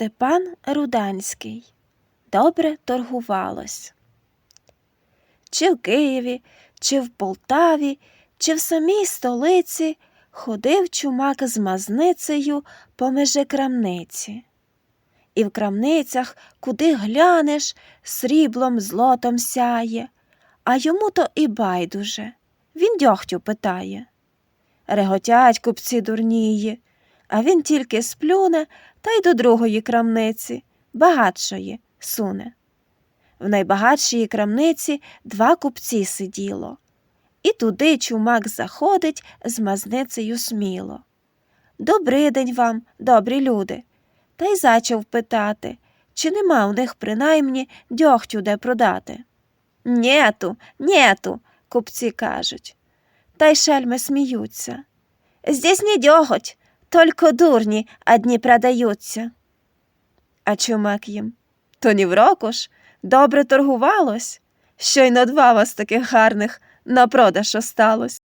Степан Руданський. Добре торгувалось. Чи в Києві, чи в Полтаві, чи в самій столиці ходив чумак з мазницею по поміж крамниці. І в крамницях, куди глянеш, сріблом злотом сяє, а йому то і байдуже. Він дьогтю питає. Реготять купці дурнії, а він тільки сплюне та й до другої крамниці, багатшої, суне. В найбагатшій крамниці два купці сиділо. І туди чумак заходить з мазницею сміло. Добрий день вам, добрі люди. Та й зачав питати, чи нема у них принаймні дьогтю де продати. Нєту, нєту, купці кажуть. Та й шельми сміються. Здесь не дьоготь, только дурні одні продаються. А чумак їм. То ні в року ж, добре торгувалось. Щойно два вас таких гарних на продаж осталось.